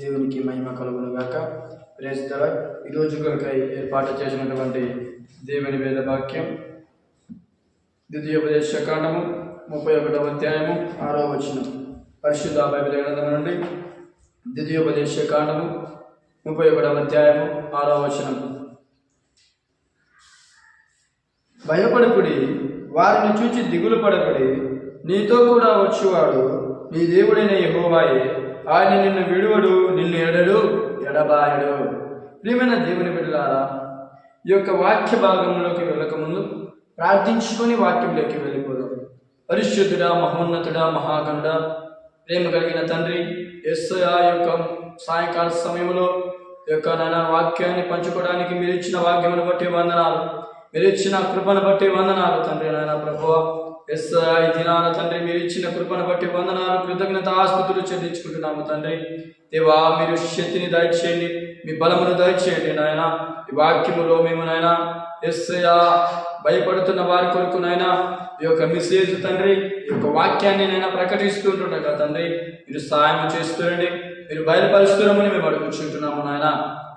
దేవునికి మహిమ కలుగును గాక ప్రేస్తల ఈరోజు కొరకై ఏర్పాటు చేసినటువంటి దేవుని వేద వాక్యం ద్వితీయోపదేశ కాండము ముప్పై ఒకటవ అధ్యాయము ఆరో వచనం. పరిశుద్ధ బైబిల్ గ్రంథం నుండి ద్వితీయోపదేశ కాండము ముప్పై ఒకటవ అధ్యాయము ఆరో వచనం. భయపడకుడి వారిని చూచి దిగులు పడకుడి. నీతో కూడా వచ్చేవాడు నీ దేవుడైన యహోవాయే. ఆయన నిన్ను విడువడు నిన్ను ఎడడు ఎడబాయడు. ప్రియమైన దేవుని బిడ్డలారా ఈ యొక్క వాక్య భాగంలోకి వెళ్ళకముందు ప్రార్థించుకొని వాక్యంలోకి వెళ్ళిపోదాం. పరిశుద్ధుడా మహోన్నతుడా మహాగండ ప్రేమ కలిగిన తండ్రి ఎస్ఐ యొక్క సాయంకాల సమయంలో ఈ యొక్క నానా వాక్యాన్ని పంచుకోవడానికి మీరు ఇచ్చిన వాక్యమును బట్టి వందనాలు. మీరు ఇచ్చిన కృపను బట్టి వందనాలు తండ్రి నాయన ప్రభువ. ఎస్ఐ దినాన తండ్రి మీరు ఇచ్చిన కృపను బట్టి వందనాలు కృతజ్ఞత ఆస్తుతులు చెల్లించుకుంటున్నాము తండ్రి. దేవా మీరు శక్తిని దయచేయండి మీ బలమును దయచేయండి నాయన. ఈ వాక్యములో మేము నాయన ఎస్ఐ భయపడుతున్న వారి కొరకు నాయన ఈ యొక్క మెసేజ్ తండ్రి ఈ యొక్క వాక్యాన్ని నేను ప్రకటిస్తుంటుండగా తండ్రి మీరు సహాయం చేస్తుండండి మీరు బయలుపరుస్తున్నామని మేము అడుగుచుంటున్నాము నాయన.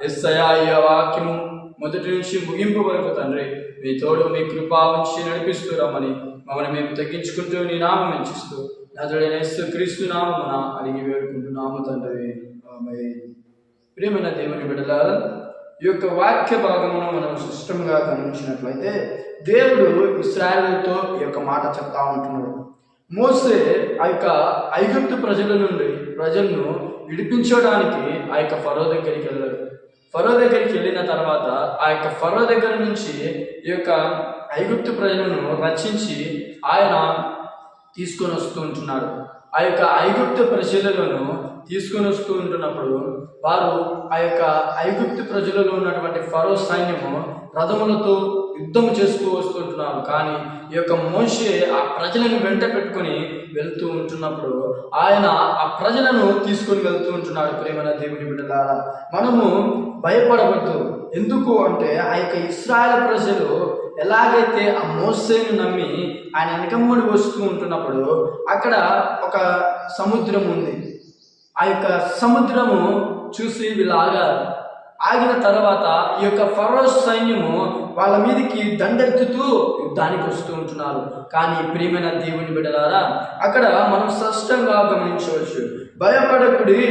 ఎస్ఐయా ఈ వాక్యము మొదటి నుంచి ముగింపు వరకు తండ్రి మీ తోడు మీ కృప ఉంచి నడిపిస్తున్నామని మమ్మల్ని మేము తగ్గించుకుంటూ నీ నామం ఎంచిస్తూ నదుడైన యేసు క్రీస్తు నామమున అడిగి వేడుకుంటున్నాము తండ్రి. ఆమేన్. ప్రియమైన దేవుని బిడ్డలారా ఈ యొక్క వాక్య భాగమును మనం స్పష్టంగా గమనించినట్లయితే దేవుడు ఇస్రాయలతో ఈ యొక్క మాట చెప్తా ఉంటున్నాడు. మోసే ఆ యొక్క ఐగుప్తు ప్రజల నుండి ప్రజలను విడిపించడానికి ఆ యొక్క ఫరో దగ్గరికి ఫరో దగ్గరికి వెళ్ళిన తర్వాత ఆ యొక్క ఫరో దగ్గర నుంచి ఈ యొక్క ఐగుప్తు ప్రజలను రక్షించి ఆయన తీసుకొని వస్తూ ఉంటున్నాడు. ఆ యొక్క ఐగుప్తు ప్రజలను తీసుకొని వస్తూ ఉంటున్నప్పుడు వారు ఆ యొక్క ఐగుప్తు ప్రజలలో ఉన్నటువంటి ఫరో సైన్యము రథములతో యుద్ధం చేస్తూ వస్తుంటున్నారు కానీ ఈ యొక్క మోషే ఆ ప్రజలను వెంట పెట్టుకొని వెళ్తూ ఉంటున్నప్పుడు ఆయన ఆ ప్రజలను తీసుకొని వెళ్తూ ఉంటున్నాడు. ప్రేమన దేవుని బిడ్డలారా మనము భయపడవద్దు. ఎందుకు అంటే ఆ యొక్క ఇస్రాయల్ ప్రజలు ఎలాగైతే ఆ మోసేను నమ్మి ఆయన వెనకమ్మడి వస్తూ ఉంటున్నప్పుడు అక్కడ ఒక సముద్రం ఉంది. ఆ యొక్క సముద్రము చూసి వీళ్ళు ఆగారు ఆగిన తర్వాత ఈ యొక్క ఫరో సైన్యము వాళ్ళ మీదకి దండెత్తుతూ యుద్ధానికి వస్తూ ఉంటున్నారు. కానీ ప్రియమైన దేవుని బిడలారా అక్కడ మనం స్పష్టంగా గమనించవచ్చు. భయపడకుడి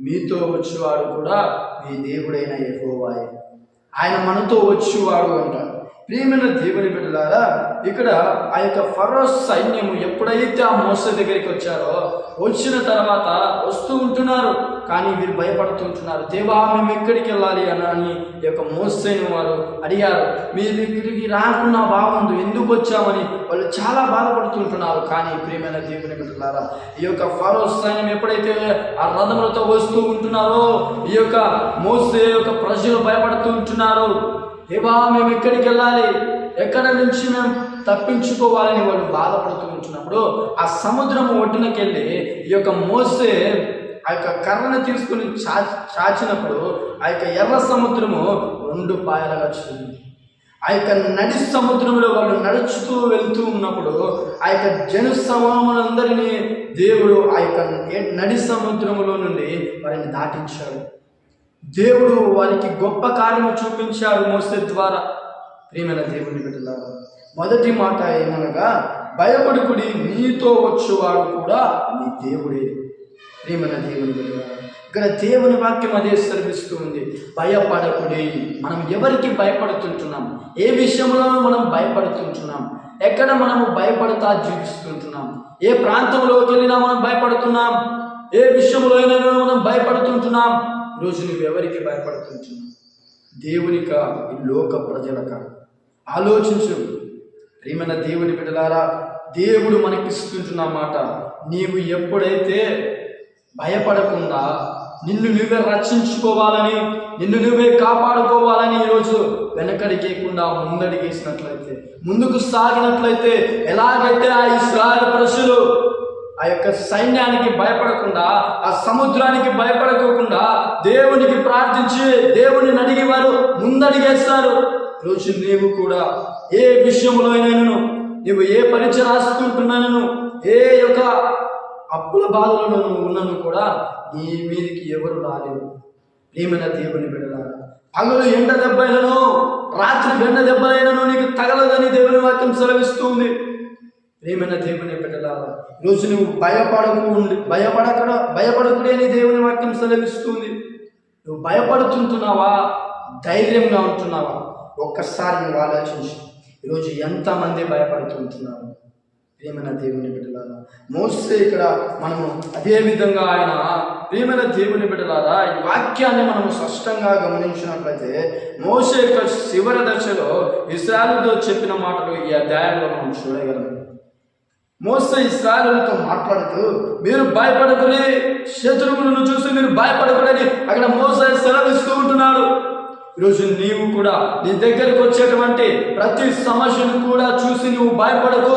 మీతో వచ్చేవాడు కూడా మీ దేవుడైన ఎక్కువ ఆయన మనతో వచ్చేవాడు అంటారు. ప్రియమైన దేవుని బిడ్డలారా ఇక్కడ ఆ యొక్క ఫరో సైన్యము ఎప్పుడైతే ఆ మోస దగ్గరికి వచ్చారో వచ్చిన తర్వాత వస్తూ ఉంటున్నారు కానీ వీరు భయపడుతుంటున్నారు దేవా మేము ఎక్కడికి వెళ్ళాలి? అని అని ఈ యొక్క మోసైన వారు అడిగారు. మీ దగ్గరికి రాకుండా బాగుంది ఎందుకు వచ్చామని? వాళ్ళు చాలా బాధపడుతుంటున్నారు కానీ ప్రియమైన దేవుని బిడ్డలారా ఈ యొక్క ఫరో సైన్యం ఎప్పుడైతే ఆ రథములతో వస్తూ ఉంటున్నారో ఈ యొక్క మోసే యొక్క ప్రజలు భయపడుతూ ఉంటున్నారు. దేవా మేము ఎక్కడికి వెళ్ళాలి? ఎక్కడ నుంచి మేము తప్పించుకోవాలని వాళ్ళు బాధపడుతూ ఉంటున్నప్పుడు ఆ సముద్రం ఒడ్డునకెళ్ళి ఈ యొక్క మోసే ఆ యొక్క కర్రను తీసుకుని చా చాచినప్పుడు ఆ యొక్క ఎర్ర సముద్రము రెండు పాయలుగా చూసింది ఆ యొక్క నడి సముద్రంలో వాళ్ళు నడుచుతూ వెళ్తూ ఉన్నప్పుడు ఆ యొక్క జన సమూహములందరినీ దేవుడు ఆ యొక్క నడి సముద్రములో నుండి వారిని దాటించాడు. దేవుడు వారికి గొప్ప కార్యము చూపించాడు మోసే ద్వారా. ప్రేమైన దేవుని బిడ్డలారా మొదటి మాట ఏమనగా భయపడుకుడి నీతో వచ్చేవాడు కూడా నీ దేవుడే. ప్రేమైన దేవుని బిడ్డలారా ఇక్కడ దేవుని వాక్యం అదే శ్రమిస్తూ ఉంది. భయపడకుడి మనం ఎవరికి భయపడుతుంటున్నాం? ఏ విషయంలో మనం భయపడుతుంటున్నాం? ఎక్కడ మనము భయపడతా జీవిస్తుంటున్నాం? ఏ ప్రాంతంలోకి వెళ్ళినా మనం భయపడుతున్నాం? ఏ విషయంలో అయినా మనం భయపడుతుంటున్నాం? రోజు నువ్వు ఎవరికి భయపడుతుంటున్నావు? దేవునిక? ఈ లోక ప్రజలక? ఆలోచించు. ప్రేమన దేవుని బిడ్డలారా దేవుడు మనకిస్తుంటున్న మాట నీవు ఎప్పుడైతే భయపడకుండా నిన్ను నువ్వే రక్షించుకోవాలని నిన్ను నువ్వే కాపాడుకోవాలని ఈరోజు వెనకడికేయకుండా ముందడిగేసినట్లయితే ముందుకు సాగినట్లయితే ఎలాగైతే ఆ ఇస్రాయల్ ప్రజలు ఆ యొక్క సైన్యానికి భయపడకుండా ఆ సముద్రానికి భయపడకోకుండా దేవునికి ప్రార్థించి దేవుని అడిగి వారు ముందడిగేస్తారు. రోజు నీవు కూడా ఏ విషయంలో అయినాను నువ్వు ఏ పరీక్ష రాసుకుంటున్నాను ఏ యొక్క అప్పుల బాధలో నువ్వు ఉన్నను కూడా నీ మీదికి ఎవరు రాలేవు ప్రేమైన దేవుని బిడలారా పగలు ఎండ దెబ్బైనను రాత్రి వెండ దెబ్బలైనను నీకు తగలదని దేవుని వాక్యం సెలవిస్తుంది. ప్రేమైన దేవుని బిడ్డలారా ఈరోజు నువ్వు భయపడకు ఉండి భయపడక భయపడకుడేని దేవుని వాక్యం సెలవిస్తుంది. నువ్వు భయపడుతుంటున్నావా? ధైర్యంగా ఉంటున్నావా? ఒక్కసారి నువ్వు ఆలోచించు. ఈరోజు ఎంతమంది భయపడుతుంటున్నారు? ప్రేమైన దేవుని బిడ్డలారా మోస్తే ఇక్కడ మనము అదే విధంగా ఆయన ప్రేమైన దేవుని బిడ్డలారా ఈ వాక్యాన్ని మనం స్పష్టంగా గమనించినట్లయితే మోసే యొక్క చివరి దశలో ఇస్రాయలుతో చెప్పిన మాటలు ఈ అధ్యాయంలో మనం చూడగలం. మోస ఇస్రాయలతో మాట్లాడుతూ మీరు భయపడకుని శత్రువులను చూసి మీరు భయపడకూడని అక్కడ మోస సెలవిస్తూ ఉంటున్నాడు ఈరోజు నీవు కూడా నీ దగ్గరకు వచ్చేటువంటి ప్రతి సమస్యను కూడా చూసి నువ్వు భయపడకు.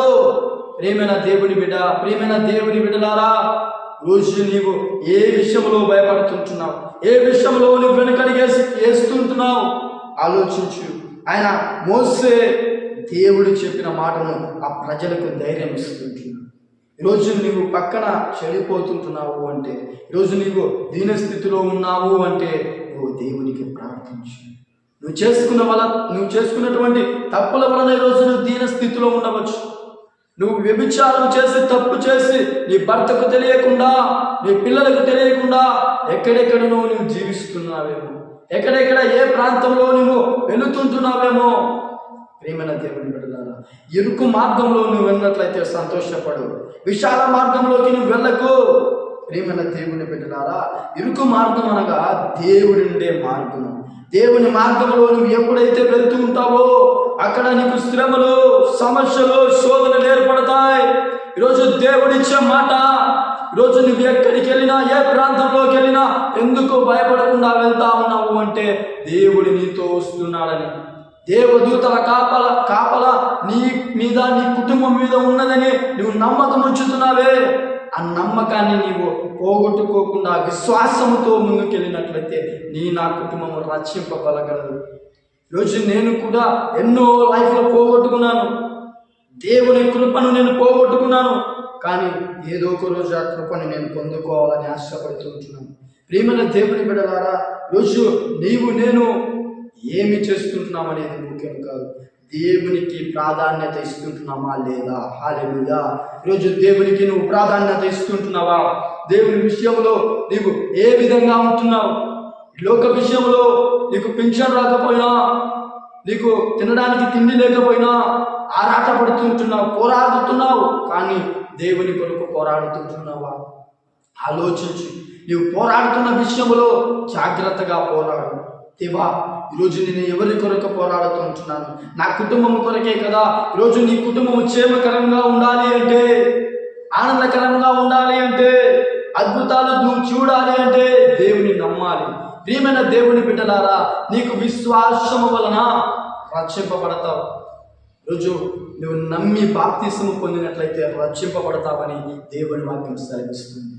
ప్రేమైన దేవుని బిడ్డ ప్రేమైన దేవుని బిడ్డలారా రోజు నీవు ఏ విషయంలో భయపడుతుంటున్నావు? ఏ విషయంలో నువ్వు వెనుకడిగేసి వేస్తుంటున్నావు ఆలోచించు. ఆయన మోసే దేవుడు చెప్పిన మాటను ఆ ప్రజలకు ధైర్యం ఇస్తుంది. ఈరోజు నీవు పక్కన చెడిపోతుంటున్నావు అంటే ఈరోజు నీవు దీనస్థితిలో ఉన్నావు అంటే నువ్వు దేవునికి ప్రార్థించు. నువ్వు చేసుకున్న వల్ల నువ్వు చేసుకున్నటువంటి తప్పుల వలన ఈరోజు నువ్వు దీనస్థితిలో ఉండవచ్చు. నువ్వు వ్యభిచారం చేసి తప్పు చేసి నీ భర్తకు తెలియకుండా నీ పిల్లలకు తెలియకుండా ఎక్కడెక్కడ నువ్వు నువ్వు జీవిస్తున్నావేమో? ఎక్కడెక్కడ ఏ ప్రాంతంలో నువ్వు వెళుతుంటున్నావేమో? ప్రేమైన దేవుని బిడ్డలారా ఇరుకు మార్గంలో నువ్వు వెళ్ళినట్లయితే సంతోషపడు. విశాల మార్గంలోకి నువ్వు వెళ్ళకు. ప్రేమైన దేవుని బిడ్డలారా ఇరుకు మార్గం అనగా దేవుడి ఉండే మార్గము దేవుని మార్గంలో నువ్వు ఎప్పుడైతే వెళ్తూ ఉంటావో అక్కడ నీకు శ్రమలు సమస్యలు శోధనలు ఏర్పడతాయి. ఈరోజు దేవుడిచ్చే మాట ఈరోజు నువ్వు ఎక్కడికి వెళ్ళినా ఏ ప్రాంతంలోకి వెళ్ళినా ఎందుకు భయపడకుండా వెళ్తా ఉన్నావు అంటే దేవుడి నీతో వస్తున్నాడని. దేవదూతల కాపల కాపల నీ మీద నీ కుటుంబం మీద ఉన్నదని నువ్వు నమ్మకం ఉంచుతున్నావే. ఆ నమ్మకాన్ని నీవు పోగొట్టుకోకుండా విశ్వాసముతో ముందుకెళ్ళినట్లయితే నీ నా కుటుంబము రక్షింపబలగలదు. ఈరోజు నేను కూడా ఎన్నో లైఫ్లో పోగొట్టుకున్నాను. దేవుని కృపను నేను పోగొట్టుకున్నాను. కానీ ఏదో ఒక రోజు ఆ కృపను నేను పొందుకోవాలని ఆశపడుతుంటున్నాను ప్రేమల దేవుని ద్వారా రోజు నీవు నేను ఏమి చేస్తుంటున్నాం అనేది ముఖ్యం కాదు. దేవునికి ప్రాధాన్యత ఇస్తుంటున్నామా లేదా? హాలెలుగా ఈరోజు దేవునికి నువ్వు ప్రాధాన్యత ఇస్తుంటున్నావా? దేవుని విషయంలో నీవు ఏ విధంగా ఉంటున్నావు? లోక విషయంలో నీకు పెన్షన్ రాకపోయినా నీకు తినడానికి తిండి లేకపోయినా ఆరాట పడుతుంటున్నావు పోరాడుతున్నావు కానీ దేవుని కొరకు పోరాడుతుంటున్నావా? ఆలోచించు. నీవు పోరాడుతున్న విషయంలో జాగ్రత్తగా పోరాడు. దేవా ఈరోజు నేను ఎవరి కొరకు పోరాడుతూ ఉంటున్నాను? నా కుటుంబం కొరకే కదా? ఈరోజు నీ కుటుంబం క్షేమకరంగా ఉండాలి అంటే ఆనందకరంగా ఉండాలి అంటే అద్భుతాలు నువ్వు చూడాలి అంటే దేవుని నమ్మాలి. ప్రియమైన దేవుని బిడ్డలారా నీకు విశ్వాసము వలన రక్షింపబడతావు. రోజు నువ్వు నమ్మి బాప్తిసము పొందినట్లయితే రక్షింపబడతావని దేవుని వాక్యం సెలవిస్తుంది.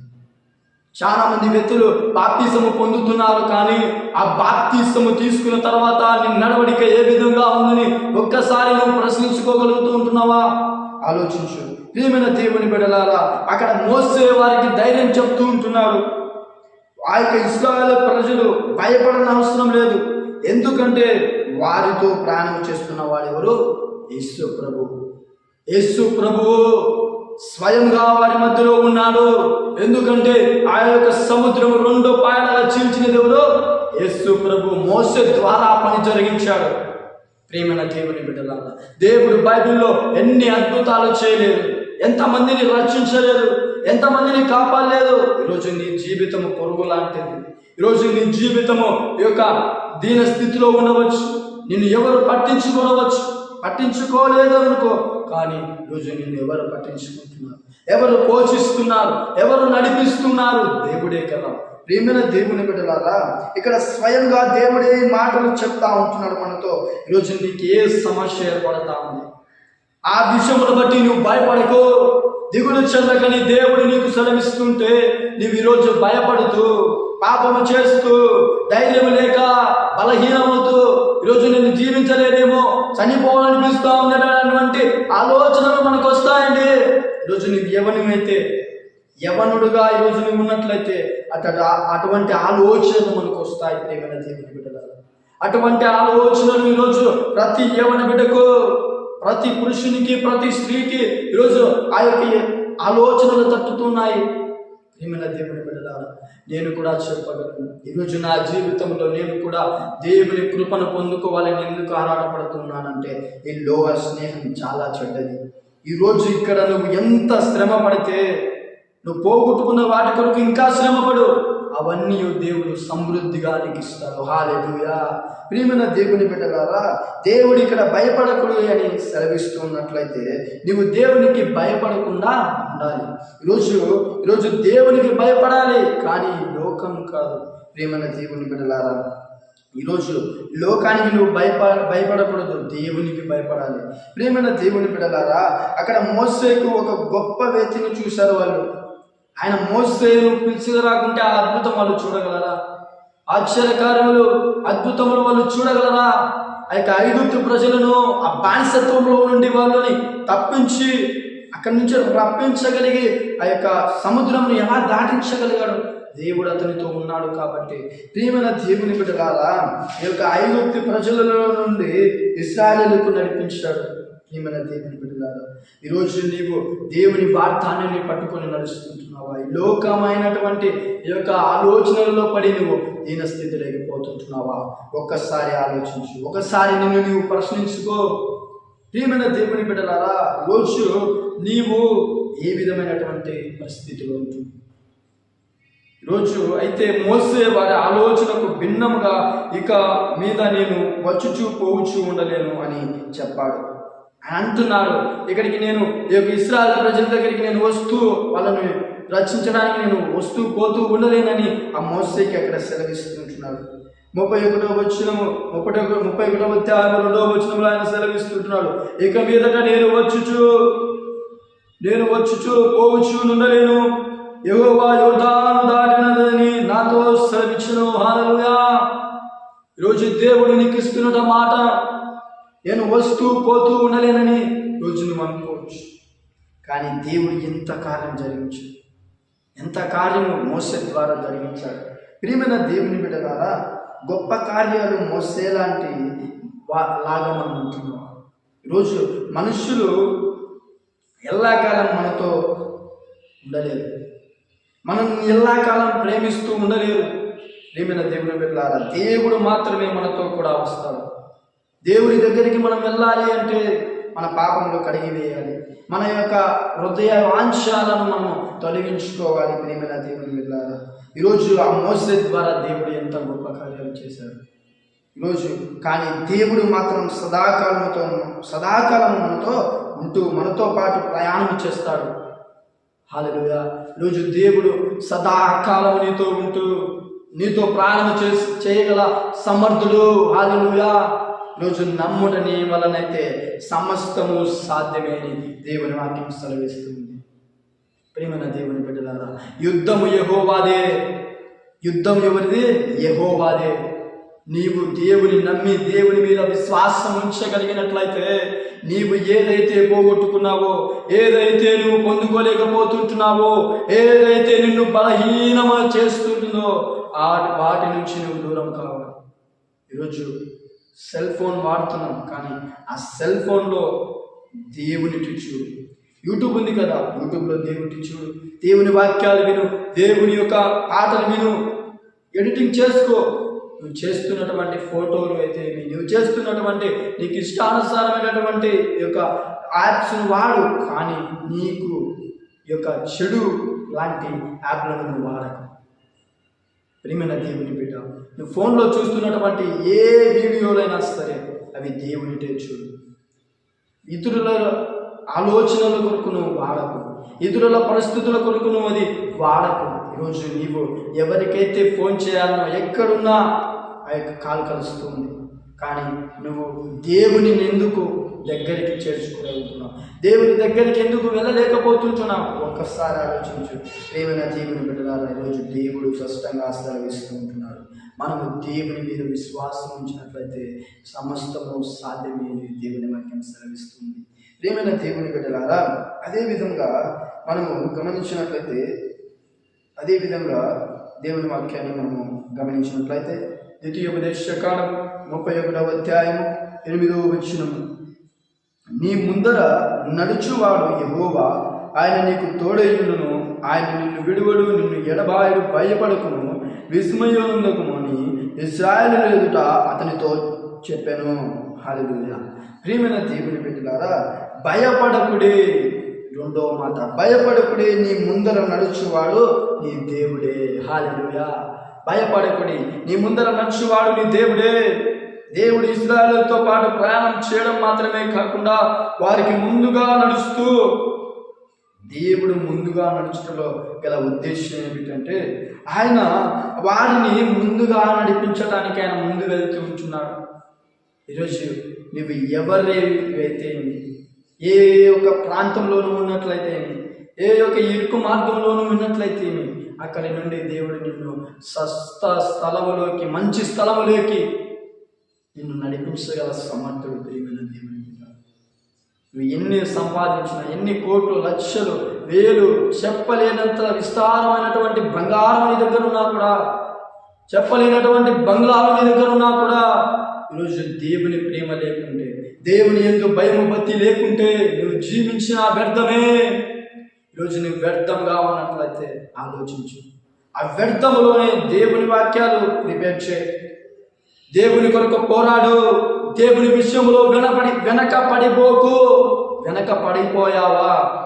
చాలా మంది వ్యక్తులు బాప్తీసము పొందుతున్నారు కానీ ఆ బాప్తీసము తీసుకున్న తర్వాత నీ నడవడిక ఏ విధంగా ఉందని ఒక్కసారి నువ్వు ప్రశ్నించుకోగలుగుతూ ఉంటున్నావా? ఆలోచించు. ప్రియమైన దేవుని బిడలారా అక్కడ మోసే వారికి ధైర్యం చెప్తూ ఉంటున్నారు ఆ యొక్క ఇస్రాయల్ ప్రజలు భయపడని అవసరం లేదు. ఎందుకంటే వారితో ప్రయాణం చేస్తున్న వాడెవరు యేసు ప్రభు. యేసు ప్రభువు స్వయంగా వారి మధ్యలో ఉన్నాడు. ఎందుకంటే ఆ యొక్క సముద్రం రెండు పాయలుగా చీల్చిన దేవుడు యేసు ప్రభు మోస ద్వారా పని జరిగించాడు. ప్రేమైన దేవుని బిడ్డలారా దేవుడు బైబిల్లో ఎన్ని అద్భుతాలు చేయలేదు ఎంతమందిని రక్షించలేదు ఎంతమందిని కాపాడలేదు. ఈరోజు నీ జీవితము పొరుగు లాంటిది. ఈరోజు నీ జీవితము ఈ యొక్క దీన స్థితిలో ఉండవచ్చు. నిన్ను ఎవరు పట్టించుకోవచ్చు? పట్టించుకోలేదు అనుకో. కానీ రోజు నిన్ను ఎవరు పట్టించుకుంటున్నారు? ఎవరు పోషిస్తున్నారు? ఎవరు నడిపిస్తున్నారు? దేవుడే కదా. ప్రేమైన దేవుని బిడ్డలారా ఇక్కడ స్వయంగా దేవుడే మాటలు చెప్తా ఉంటున్నాడు మనతో. ఈరోజు నీకు ఏ సమస్య ఏర్పడతా ఉంది? ఆ విషయమును బట్టి నువ్వు భయపడకో. దిగులు చెందకని దేవుడు నీకు సెలవిస్తుంటే నువ్వు ఈరోజు భయపడుతూ పాపము చేస్తూ ధైర్యం లేక బలహీనమవుతూ ఈరోజు నేను జీవించలేనేమో చనిపోవాలనిపిస్తా ఉన్నటువంటి ఆలోచనలు మనకు వస్తాయండి. ఈరోజు నువ్వు యవనమైతే యవనుడుగా ఈరోజు నువ్వు ఉన్నట్లయితే అట అటువంటి ఆలోచనలు మనకు వస్తాయి ప్రేమైన దేవుని బిడ్డల అటువంటి ఆలోచనలు ఈరోజు ప్రతి యవన బిడ్డకు ప్రతి పురుషునికి ప్రతి స్త్రీకి ఈరోజు ఆ యొక్క ఆలోచనలు తట్టుతున్నాయి. ప్రేమైన దేవుని బిడ్డలారా నేను కూడా చెప్పగలను ఈరోజు నా జీవితంలో నేను కూడా దేవుని కృపను పొందుకోవాలని ఎందుకు ఆరాటపడుతున్నానంటే ఈ లోహ స్నేహం చాలా చెడ్డది. ఈరోజు ఇక్కడ నువ్వు ఎంత శ్రమ పడితే నువ్వు పోగొట్టుకున్న వాటి కొరకు ఇంకా శ్రమపడు. అవన్నీ దేవుడు సమృద్ధిగా నీకు ఇస్తాడు. హాలెలుయా ప్రియమైన దేవుని బిడ్డలారా దేవుడు ఇక్కడ భయపడకూడదు అని సెలవిస్తున్నట్లయితే నీవు దేవునికి భయపడకుండా ఉండాలి. ఈరోజు ఈరోజు దేవునికి భయపడాలి. కానీ లోకం కాదు. ప్రియమైన దేవుని బిడలారా ఈరోజు లోకానికి నువ్వు భయప భయపడకూడదు. దేవునికి భయపడాలి. ప్రియమైన దేవుని బిడలారా అక్కడ మోసేకు ఒక గొప్ప వ్యక్తిని చూశారు వాళ్ళు. ఆయన మోసేను పిలిచిరాకుంటే ఆ అద్భుతం వాళ్ళు చూడగలరా? ఆశ్చర్యకారములు అద్భుతములు వాళ్ళు చూడగలరా? ఆ యొక్క ఐదుగురు ప్రజలను ఆ బానిసత్వంలో నుండి వాళ్ళని తప్పించి అక్కడి నుంచి రప్పించగలిగి ఆ యొక్క సముద్రంను ఎలా దాటించగలిగాడు? దేవుడు అతనితో ఉన్నాడు కాబట్టి. ప్రియమైన దేవుని బిడ్డలారా ఈ యొక్క ఐగుప్తి ప్రజలలో నుండి ఇస్రాయలకు నడిపించాడు ప్రియమైన దేవుని బిడ్డలారా. ఈరోజు నీవు దేవుని వాగ్దానాన్ని పట్టుకొని నడుస్తుంటున్నావా? ఈ లోకమైనటువంటి ఈ యొక్క ఆలోచనలలో పడి నువ్వు దీన స్థితి లేకపోతుంటున్నావా ఒక్కసారి ఆలోచించు ఒకసారి నిన్ను నీవు ప్రశ్నించుకో. ప్రియమైన దేవుని బిడ్డలారా రోజు నీవు ఏ విధమైనటువంటి పరిస్థితిలో ఉంటుంది రోజు అయితే మోసే వారి ఆలోచనకు భిన్నముగా ఇక మీద నేను వచ్చుచు పోవచ్చు ఉండలేను అని చెప్పాడు. అంటున్నారు ఇక్కడికి నేను ఈ యొక్క ఇస్రాయల్ ప్రజల దగ్గరికి నేను వస్తూ వాళ్ళని రక్షించడానికి నేను వస్తూ పోతూ ఉండలేనని ఆ మోసేకి అక్కడ సెలవిస్తుంటున్నాడు ముప్పై ఒకటో వచ్చినము ఒకటి ఒక ముప్పై ఒకటో అధ్యాయం రెండో వచ్చినములు ఆయన సెలవిస్తుంటున్నాడు. ఇక మీదట నేను వచ్చుచు నేను వచ్చుచు పోవచ్చు నుండలేను. యెహోవా యోధాను దాటినదని నాతో సెలవిచ్చును. హానలుగా ఈరోజు దేవుడు నీకు ఇస్తున్న మాట నేను వస్తూ పోతూ ఉండలేనని రోజు నువ్వు అనుకోవచ్చు. కానీ దేవుడు ఎంత కార్యం జరిగించు ఎంత కార్యము మోస ద్వారా జరిగించాడు? ప్రియమైన దేవుని బిడ్డలారా గొప్ప కార్యాలు మోసేలాంటి వా- లాగా మనం ఉంటున్నాం. ఈరోజు మనుషులు ఎల్లాకాలం మనతో ఉండలేరు. మనం ఎల్లాకాలం ప్రేమిస్తూ ఉండలేరు. ప్రేమిన దేవుని వెళ్ళాలా దేవుడు మాత్రమే మనతో కూడా వస్తాడు. దేవుడి దగ్గరికి మనం వెళ్ళాలి అంటే మన పాపంలో కడిగి వేయాలి. మన యొక్క హృదయ వాంఛాలను మనం తొలగించుకోవాలి ప్రేమల దేవుని వెళ్ళారా ఈరోజు ఆ మోసే ద్వారా దేవుడు ఎంత గొప్ప కార్యాలు చేశారు ఈరోజు కానీ దేవుడు మాత్రం సదాకాలముతో సదాకాలం మనతో ఉంటూ మనతో పాటు ప్రయాణం చేస్తాడు. హాలలుగా రోజు దేవుడు సదాకాలం నీతో ఉంటూ నీతో ప్రాణం చేసి చేయగల సమర్థుడు. హాలలుగా రోజు నమ్ముడని వలనైతే సమస్తము సాధ్యమేని దేవుని వాక్యం సెలవిస్తుంది. ప్రేమన దేవుని బిడ్డలారా యుద్ధము యహోవాదే. యుద్ధం ఎవరిది? యహోవాదే. నీవు దేవుని నమ్మి దేవుని మీద విశ్వాసం ఉంచగలిగినట్లయితే నీవు ఏదైతే పోగొట్టుకున్నావో ఏదైతే నువ్వు పొందుకోలేకపోతుంటున్నావో ఏదైతే నిన్ను బలహీనమ చేస్తుంటుందో ఆ వాటి నుంచి నువ్వు దూరం కావాలి. ఈరోజు సెల్ ఫోన్ వాడుతున్నాం కానీ ఆ సెల్ ఫోన్లో దేవుని చూడు యూట్యూబ్ ఉంది కదా యూట్యూబ్లో దేవుని చూడు దేవుని వాక్యాలు విను దేవుని యొక్క పాటలు విను. ఎడిటింగ్ చేసుకో. నువ్వు చేస్తున్నటువంటి ఫోటోలు అయితే నువ్వు చేస్తున్నటువంటి నీకు ఇష్టానుసారమైనటువంటి ఈ యొక్క యాప్స్ను వాడు కానీ నీకు ఈ యొక్క చెడు లాంటి యాప్లను నువ్వు వాడకు. ప్రియమైన దేవుని బిడ్డ నువ్వు ఫోన్లో చూస్తున్నటువంటి ఏ వీడియోలైనా సరే అవి దేవునిటే చూడు. ఇతరుల ఆలోచనల కొరకు నువ్వు వాడకు. ఇతరుల పరిస్థితుల కొరకు నువ్వు అది వాడకు. ఈరోజు నీవు ఎవరికైతే ఫోన్ చేయాలనో ఎక్కడున్నా ఆ యొక్క కాలు కలుస్తుంది. కానీ నువ్వు దేవుని ఎందుకు దగ్గరికి చేర్చుకోగలుగుతున్నాం దేవుని దగ్గరికి ఎందుకు వెళ్ళలేకపోతుంటున్నాం? ఒక్కసారి ఆలోచించు. ప్రేమైన దేవుని బిడ్డలారా ఈరోజు దేవుడు స్పష్టంగా సెలవిస్తూ ఉంటున్నాడు. మనము దేవుని మీద విశ్వాసం ఉంచినట్లయితే సమస్తము సాధ్యమే దేవుని వాక్యం సెలవిస్తుంది. ప్రేమైన దేవుని బిడ్డలారా అదే విధంగా మనము గమనించినట్లయితే అదేవిధంగా దేవుని వాక్యాన్ని మనము గమనించినట్లయితే ద్వితీయోపదేశ కాలం ముప్పై ఒకటవ అధ్యాయము ఎనిమిదవ వచ్చినము నీ ముందర నడుచువాడు యెహోవా. ఆయన నీకు తోడయ్యులను ఆయన నిన్ను విడువడు నిన్ను ఎడబాయుడు భయపడకును విస్మయోందకుము అని ఇస్రాయలు ఎదుట అతనితో చెప్పాను. హాలెలూయా ప్రియమైన దేవుని పెట్టినారా భయపడకుడే. రెండవ మాట భయపడకుడే. నీ ముందర నడుచువాడు నీ దేవుడే. హాలెలూయా భయపడకుడి. నీ ముందర నడుచువాడు నీ దేవుడే. దేవుడు ఇజ్రాయలతో పాటు ప్రయాణం చేయడం మాత్రమే కాకుండా వారికి ముందుగా నడుస్తూ దేవుడు ముందుగా నడుచడంలో గల ఉద్దేశం ఏమిటంటే ఆయన వారిని ముందుగా నడిపించడానికి ఆయన ముందు వెళ్తూ ఉంటున్నాడు. ఈరోజు నువ్వు ఎవరైతే ఏ ఒక ప్రాంతంలోనూ ఉన్నట్లయితే ఏ యొక్క ఇరుకు మార్గంలోనూ ఉన్నట్లయితే అక్కడి నుండి దేవుడు నిన్ను సస్త స్థలములోకి మంచి స్థలములోకి నిన్ను నడిపించగల సమర్థుడు దేవుని దేవుని నువ్వు ఎన్ని సంపాదించినా ఎన్ని కోట్లు లక్షలు వేలు చెప్పలేనంత విస్తారమైనటువంటి బంగారం నీ దగ్గర ఉన్నా కూడా చెప్పలేనటువంటి బంగ్లాలు నీ దగ్గర ఉన్నా కూడా ఈరోజు దేవుని ప్రేమ లేకుంటే దేవుని ఎందుకు భయం భక్తి లేకుంటే నువ్వు జీవించిన వ్యర్థమే. ఈరోజు నువ్వు వ్యర్థంగా ఉన్నట్లయితే ఆలోచించు. ఆ వ్యర్థములోనే దేవుని వాక్యాలు ప్రిపేర్ చేయి. దేవుని కొరకు పోరాడు. దేవుని విషయంలో వెనపడి వెనక పడిపోకు వెనక పడిపోయావా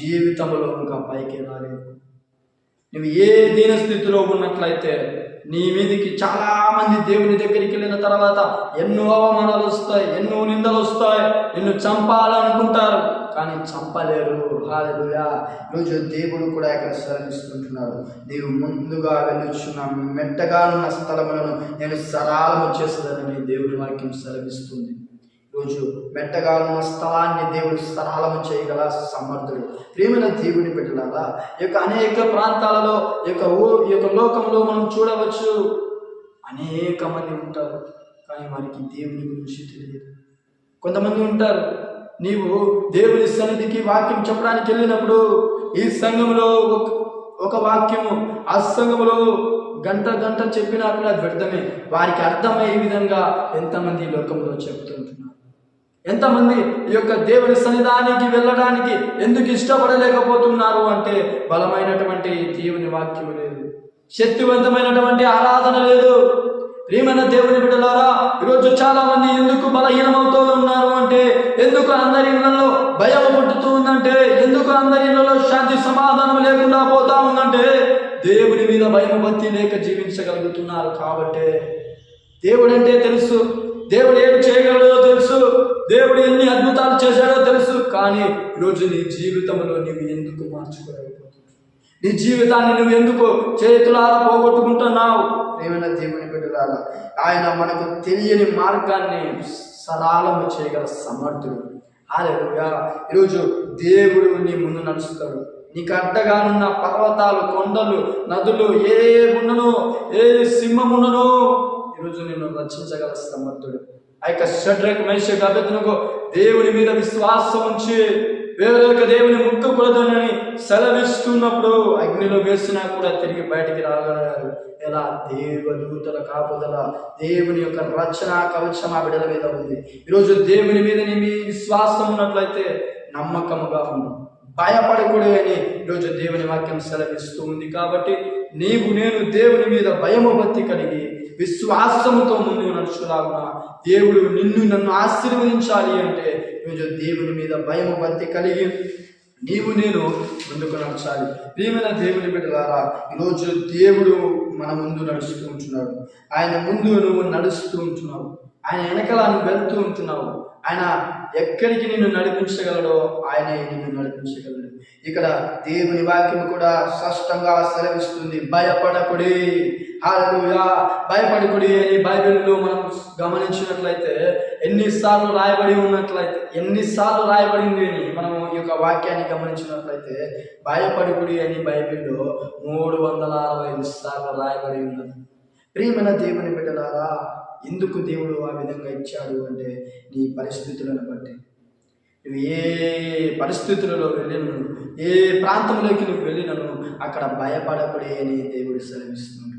జీవితంలో ఇంకా పైకి రాలేదు. నువ్వు ఏ దీన స్థితిలో ఉన్నట్లయితే నీ మీదికి చాలామంది దేవుని దగ్గరికి వెళ్ళిన తర్వాత ఎన్నో అవమానాలు వస్తాయి ఎన్నో నిందలు వస్తాయి నిన్ను చంపాలనుకుంటారు. కానీ చంపలేరు. హాలెలుయా రోజు దేవుడు కూడా ఇక్కడ సరణిస్తుంటున్నాడు నీవు ముందుగా వెళ్ళుచున్న మెట్టగా ఉన్న స్థలములను నేను సరాలము చేస్తుందని దేవుడి వాక్యం సెలవిస్తుంది. రోజు మెట్టగా స్థలాన్ని దేవుడు సరళము చేయగల సమర్థుడు. ప్రేమైన దేవుని పెట్టడాలా ఈ యొక్క అనేక ప్రాంతాలలో ఈ యొక్క ఊ ఈ యొక్క లోకంలో మనం చూడవచ్చు. అనేక మంది ఉంటారు కానీ వారికి దేవుని గురించి తెలియదు. కొంతమంది ఉంటారు నీవు దేవుని సన్నిధికి వాక్యం చెప్పడానికి వెళ్ళినప్పుడు ఈ సంఘంలో ఒక ఒక వాక్యము ఆ సంఘములో గంట గంట చెప్పినా కూడా వ్యర్థమే. వారికి అర్థమయ్యే విధంగా ఎంతమంది లోకంలో చెప్తుంటున్నారు ఎంతమంది ఈ యొక్క దేవుని సన్నిధానికి వెళ్ళడానికి ఎందుకు ఇష్టపడలేకపోతున్నారు అంటే బలమైనటువంటి దేవుని వాక్యం లేదు. శక్తివంతమైనటువంటి ఆరాధన లేదు. ప్రియమైన దేవుని బిడ్డలారా ఈరోజు చాలా మంది ఎందుకు బలహీనమవుతూ ఉన్నారు అంటే ఎందుకు అందరి ఇళ్ళలో భయం పుట్టుతూ ఉందంటే ఎందుకు అందరి ఇళ్ళలో శాంతి సమాధానం లేకుండా పోతా ఉందంటే దేవుని మీద భయం భక్తి లేక జీవించగలుగుతున్నారు కాబట్టి. దేవుడు అంటే తెలుసు. దేవుడు ఏమి చేయగలడు? దేవుడు ఎన్ని అద్భుతాలు చేశాడో తెలుసు కానీ ఈరోజు నీ జీవితంలో నీవు ఎందుకు మార్చుకోలేకపోతున్నావు? నీ జీవితాన్ని నువ్వు ఎందుకు చేతులారా పోగొట్టుకుంటున్నావు? ఏమైనా దేవుని బిడ్డలారా ఆయన మనకు తెలియని మార్గాన్ని సరళము చేయగల సమర్థుడు. హాలెలూయా ఈరోజు దేవుడు నీ ముందు నడుస్తాడు. నీకు అడ్డగానున్న పర్వతాలు కొండలు నదులు ఏ ఉన్ననో ఏ సింహం ఈరోజు నిన్ను రక్షించగల సమర్థుడు. ఆ యొక్క షడ్రక్ మేషక్ అభ్యర్థనకు దేవుని మీద విశ్వాసం ఉంచి వేరే యొక్క దేవుని ముక్కకూడదని సెలవిస్తున్నప్పుడు అగ్నిలో వేసినా కూడా తిరిగి బయటికి రాగలగారు ఎలా? దేవదూతల కాపుదల దేవుని యొక్క రచన కవచం ఆ బిడల మీద ఉంది. ఈరోజు దేవుని మీద మీ విశ్వాసం ఉన్నట్లయితే నమ్మకముగా ఉంది భయపడకూడదు అని ఈరోజు దేవుని వాక్యం సెలవిస్తూ ఉంది. కాబట్టి నీవు నేను దేవుని మీద భయము భక్తి కలిగి విశ్వాసముతో ముందుకు నడుచులాగున దేవుడు నిన్ను నన్ను ఆశీర్వదించాలి అంటే ఈరోజు దేవుని మీద భయం భక్తి కలిగి నీవు నేను ముందుకు నడచాలి. ప్రియమైన దేవుని బిడ్డలారా ఈరోజు దేవుడు మన ముందు నడుస్తూ ఉంటున్నాడు. ఆయన ముందు నువ్వు నడుస్తూ ఉంటున్నావు. ఆయన వెనకాల నువ్వు వెళ్తూ ఉంటున్నావు. ఆయన ఎక్కడికి నిన్ను నడిపించగలడో ఆయనే నిన్ను నడిపించగలడు. ఇక్కడ దేవుని వాక్యం కూడా స్పష్టంగా సెలవిస్తుంది. భయపడకుడే. హాలూయా భయపడకుడి అని బైబిల్లో మనం గమనించినట్లయితే ఎన్నిసార్లు రాయబడి ఉన్నట్లయితే ఎన్నిసార్లు రాయబడింది అని మనం ఈ యొక్క వాక్యాన్ని గమనించినట్లయితే భయపడకుడి అని బైబిల్లో మూడు వందల అరవై ఐదు సార్లు రాయబడి ఉన్నది. ప్రియమైన దేవుని బిడ్డలారా ఎందుకు దేవుడు ఆ విధంగా ఇచ్చాడు అంటే నీ పరిస్థితులను బట్టి. నువ్వు ఏ పరిస్థితులలో వెళ్ళినను ఏ ప్రాంతంలోకి నువ్వు వెళ్ళినను అక్కడ భయపడకుడే అని దేవుడు సెలవిస్తున్నాడు.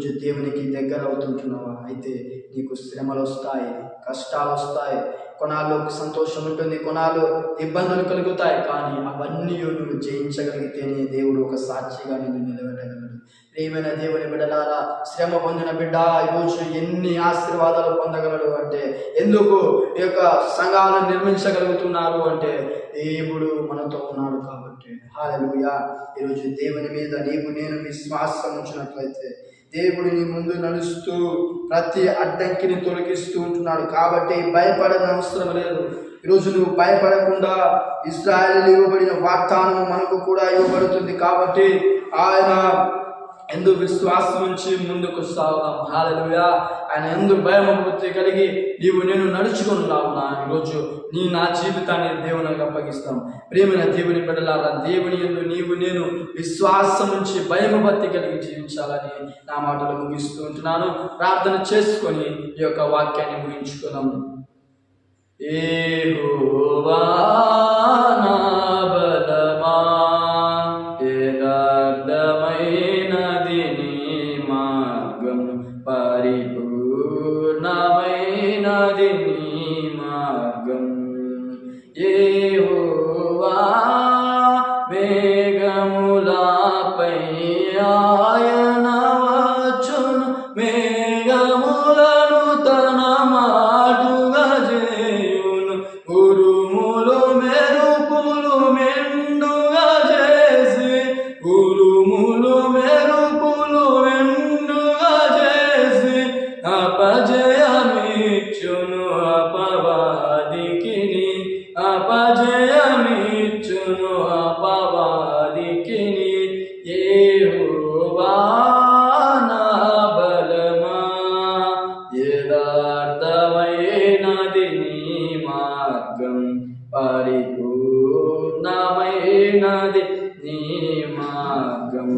ఈరోజు దేవునికి దగ్గర అవుతుంటున్నావా అయితే నీకు శ్రమలు వస్తాయి కష్టాలు వస్తాయి. కొనాలు సంతోషం ఉంటుంది కొనాలు ఇబ్బందులు కలుగుతాయి. కానీ అవన్నీ నువ్వు జయించగలిగితేనే దేవుడు ఒక సాక్షిగా నిన్ను నిలబెట్టగలడు. ప్రియమైన దేవుని బిడ్డలారా శ్రమ పొందిన బిడ్డ ఈరోజు ఎన్ని ఆశీర్వాదాలు పొందగలడు అంటే ఎందుకు ఈ యొక్క సంఘాలను నిర్మించగలుగుతున్నారు అంటే దేవుడు మనతో ఉన్నాడు కాబట్టి. హాలూయా ఈరోజు దేవుని మీద నీవు నేను విశ్వాసం ఉంచినట్లయితే దేవుడు నీ ముందు నడుస్తూ ప్రతి అడ్డంకిని తొలగిస్తూ ఉంటున్నాడు. కాబట్టి భయపడని అవసరం లేదు. ఈరోజు నువ్వు భయపడకుండా ఇస్రాయల్ ఇవ్వబడిన వాగ్దానం మనకు కూడా ఇవ్వబడుతుంది. కాబట్టి ఆయన ఎందు విశ్వాసం ఉంచి ముందుకు సాగుదాం. హాలలుయా ఆయన ఎందు భయం కలిగి నీవు నేను నడుచుకుని రావునా ఈరోజు నీ నా జీవితాన్ని దేవునికి అప్పగిస్తాం. ప్రేమైన దేవుని బిడ్డలారా దేవుని ఎందు నీవు నేను విశ్వాసం ఉంచి భయం భక్తి కలిగి జీవించాలని నా మాటలు ముగిస్తూ ఉంటున్నాను. ప్రార్థన చేసుకొని ఈ యొక్క వాక్యాన్ని ముగించుకున్నాం ఏ Yeah. మార్గం పరిపూర్ణమైనది. నీ మార్గం.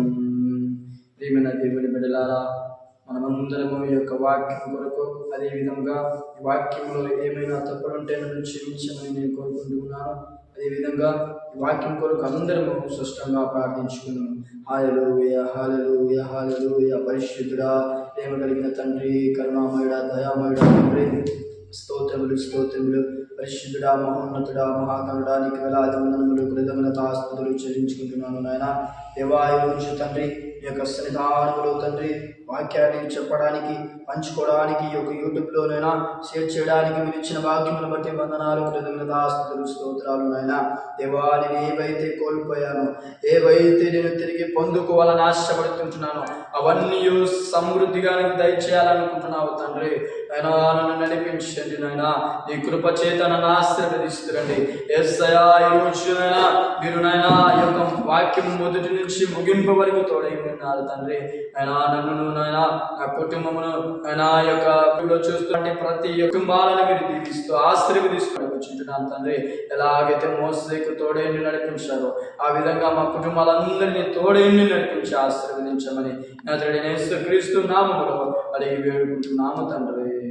ప్రేమైన దేవుని బిడ్డలారా మనమందరము ఈ యొక్క వాక్యం కొరకు అదేవిధంగా ఈ వాక్యంలో ఏమైనా తప్పులుంటే నన్ను క్షమించమని నేను కోరుకుంటున్నాను అదేవిధంగా ఈ వాక్యం కొరకు అందరము స్పష్టంగా ప్రార్థించుకున్నాం హాలలు హాలలు హాలలు పరిశుద్ధుడా ప్రేమ కలిగిన తండ్రి కరుణామయుడ దయామయుడ తండ్రి. స్తోత్రములు స్తోత్రములు. పరిశుద్ధుడా మహోన్నతుడా మహాకనుడా నీకు వేలాది వందనములు కృతజ్ఞత ఆస్తుతులు చెల్లించుకుంటున్నాను నాయన. దేవాయ తండ్రి యొక్క సన్నిధానములు తండ్రి వాక్యాన్ని చెప్పడానికి పంచుకోవడానికి ఈ యొక్క యూట్యూబ్లోనైనా షేర్ చేయడానికి మీరు ఇచ్చిన వాక్యములను బట్టి వందనాలు కృతజ్ఞత ఆస్తుతులు స్తోత్రాలు నాయన. దేవా నేను ఏవైతే కోల్పోయానో ఏవైతే నేను తిరిగి పొందుకోవాలని ఆశపడుతుంటున్నానో అవన్నీ సమృద్ధిగా నీకు దయచేయాలనుకుంటున్నావు తండ్రి. అయినా నన్ను నడిపించండి నాయన. నీ కృప చేత నన్ను ఆశీర్వదిస్తురండి. ఎస్ఐయా ఈ రోజు మీరు నాయనా ఈ యొక్క వాక్యం మొదటి నుంచి ముగింపు వరకు తోడై ఉన్నారు తండ్రి. అయినా నన్ను నా కుటుంబమును నా యొక్క చూస్తుంటే ప్రతి కుటుంబాలను మీరు దీవిస్తూ ఆశీర్వదిస్తూ కూర్చుంటున్నాను తండ్రి. ఎలాగైతే మోసేకు తోడేండి నడిపించారో ఆ విధంగా మా కుటుంబాలందరినీ తోడేండి నడిపించి ఆశీర్వదించమని నా తండ్రి క్రీస్తు నామములో అడిగి వేడుకుంటున్నాము తండ్రి.